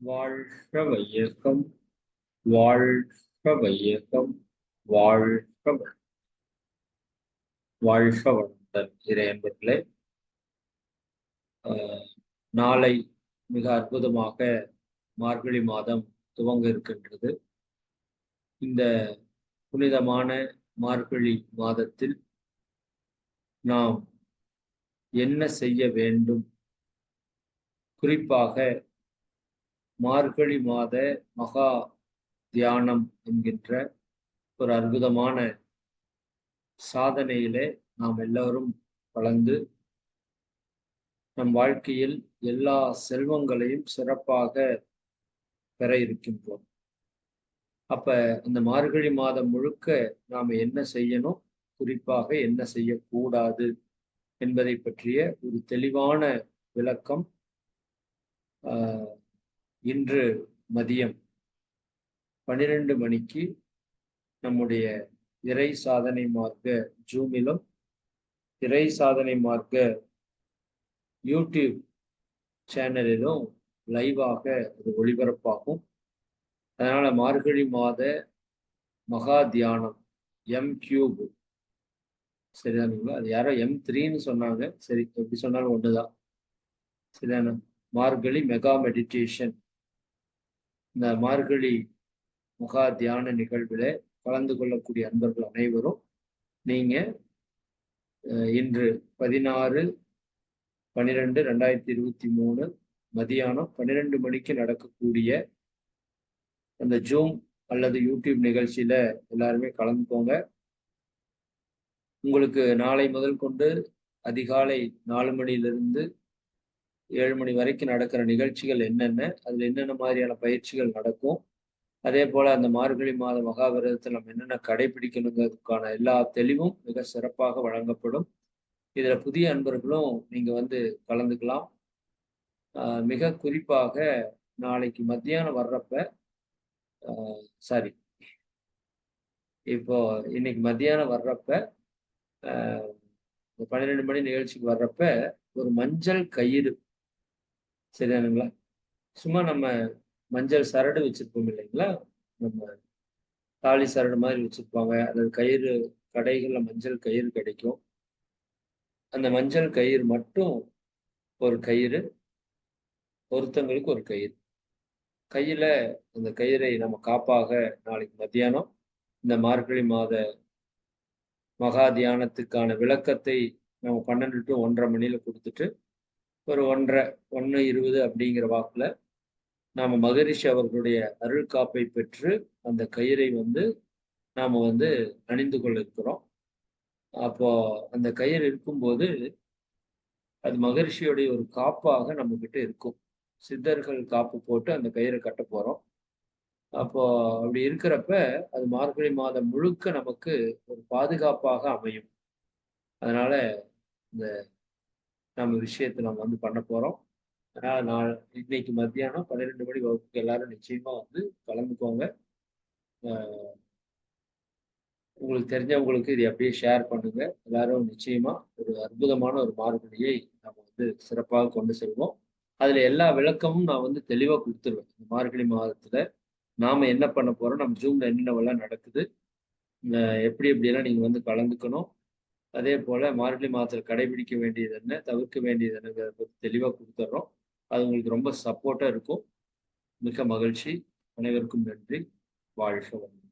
வாழ்க வையகம் வாழ்க வையகம் வாழ்க வாழ்க வளர்ந்தல் இறையன்பர்களே ஆஹ், நாளை மிக அற்புதமாக மார்கழி மாதம் துவங்க இருக்கின்றது. இந்த புனிதமான மார்கழி மாதத்தில் நாம் என்ன செய்ய வேண்டும்? குறிப்பாக மார்கழி மாத மகா தியானம் என்கின்ற ஒரு அற்புதமான சாதனையிலே நாம் எல்லோரும் கலந்து நம் வாழ்க்கையில் எல்லா செல்வங்களையும் சிறப்பாக பெற இருக்கின்றோம். அப்ப அந்த மார்கழி மாதம் முழுக்க நாம் என்ன செய்யணும்? குறிப்பாக என்ன செய்யக்கூடாது? என்பதை பற்றிய ஒரு தெளிவான விளக்கம் ஆஹ், இன்று மதியம் பன்னிரண்டு மணிக்கு நம்முடைய இறை சாதனை மார்க்க ஜூமிலும் இறை சாதனை மார்க்க யூடியூப் சேனலிலும் லைவாக அது ஒளிபரப்பாகும். அதனால மார்கழி மாத மகா தியானம் எம் கியூப் சரிதானுங்களா அது யாரோ எம் த்ரீன்னு சொன்னாங்க. சரி எப்படி சொன்னாலும் ஒன்று தான் சரிதானா? மார்கழி மெகா மெடிடேஷன் இந்த மார்கழி முகா தியான நிகழ்வில் கலந்து கொள்ளக்கூடிய அன்பர்கள் அனைவரும் நீங்க இன்று பதினாறு பன்னிரெண்டு ரெண்டாயிரத்தி இருபத்தி மூணு மதியானம் பன்னிரெண்டு மணிக்கு நடக்கக்கூடிய அந்த ஜூம் அல்லது யூடியூப் நிகழ்ச்சியில எல்லாருமே கலந்துக்கோங்க. உங்களுக்கு நாளை முதல் கொண்டு அதிகாலை நாலு மணியிலிருந்து ஏழு மணி வரைக்கும் நடக்கிற நிகழ்ச்சிகள் என்னென்ன அதில் என்னென்ன மாதிரியான பயிற்சிகள் நடக்கும் அதே போல் அந்த மார்கழி மாத மகாவிரதத்தில் நம்ம என்னென்ன கடைபிடிக்கணுங்கிறதுக்கான எல்லா தெளிவும் மிக சிறப்பாக வழங்கப்படும். இதில் புதிய அன்பர்களும் நீங்கள் வந்து கலந்துக்கலாம். மிக குறிப்பாக நாளைக்கு மத்தியானம் வர்றப்ப சாரி இப்போ இன்னைக்கு மத்தியானம் வர்றப்ப பன்னிரெண்டு மணி நிகழ்ச்சிக்கு வர்றப்ப ஒரு மஞ்சள் கயிறு சரியானுங்களா சும்மா நம்ம மஞ்சள் சரடு வச்சுருப்போம் இல்லைங்களா? நம்ம தாலி சரடு மாதிரி வச்சுருப்பாங்க. அல்லது கயிறு கடைகளில் மஞ்சள் கயிறு கிடைக்கும். அந்த மஞ்சள் கயிறு மட்டும் ஒரு கயிறு ஒருத்தங்களுக்கு ஒரு கயிறு. கையில் அந்த கயிறை நம்ம காப்பாக நாளைக்கு மத்தியானம் இந்த மார்கழி மாத மகா தியானத்துக்கான விளக்கத்தை நம்ம பன்னெண்டு டு ஒன்றரை மணியில் கொடுத்துட்டு ஒரு ஒன்றரை ஒன்று இருபது அப்படிங்கிற வாக்கில் நாம் மகரிஷி அவர்களுடைய அருள் காப்பை பெற்று அந்த கயிறை வந்து நாம் வந்து அணிந்து கொள்ள இருக்கிறோம் அப்போ அந்த கயிறு இருக்கும்போது அது மகரிஷியுடைய ஒரு காப்பாக நம்ம கிட்ட இருக்கும். சித்தர்கள் காப்பு போட்டு அந்த கயிறை கட்ட போகிறோம் அப்போ அப்படி இருக்கிறப்ப அது மார்கழி மாதம் முழுக்க நமக்கு ஒரு பாதுகாப்பாக அமையும். அதனால இந்த நம்ம விஷயத்தை நம்ம வந்து பண்ண போறோம். அதனால நான் இன்னைக்கு மத்தியானம் பன்னிரெண்டு மணி வகுப்புக்கு எல்லாரும் நிச்சயமா வந்து கலந்துக்கோங்க. உங்களுக்கு தெரிஞ்சவங்களுக்கு இது அப்படியே ஷேர் பண்ணுங்க. எல்லாரும் நிச்சயமா ஒரு அற்புதமான ஒரு மாறுபடியை நம்ம வந்து சிறப்பாக கொண்டு செல்வோம். அதுல எல்லா விளக்கமும் நான் வந்து தெளிவா கொடுத்துருவேன். இந்த மார்கழி மாதத்துல நாம என்ன பண்ண போறோம் நம்ம ஜூம்ல என்னென்னவெல்லாம் நடக்குது எப்படி எப்படி எப்படியெல்லாம் நீங்க வந்து கலந்துக்கணும் அதே போல மார்கழி மாதத்தில் கடைபிடிக்க வேண்டியது என்ன தவிர்க்க வேண்டியது என்னங்கிறத பற்றி தெளிவாக கொடுத்துட்றோம் அது உங்களுக்கு ரொம்ப சப்போர்ட்டாக இருக்கும். மிக மகிழ்ச்சி. அனைவருக்கும் நன்றி. வாழ்க வளமுடன்.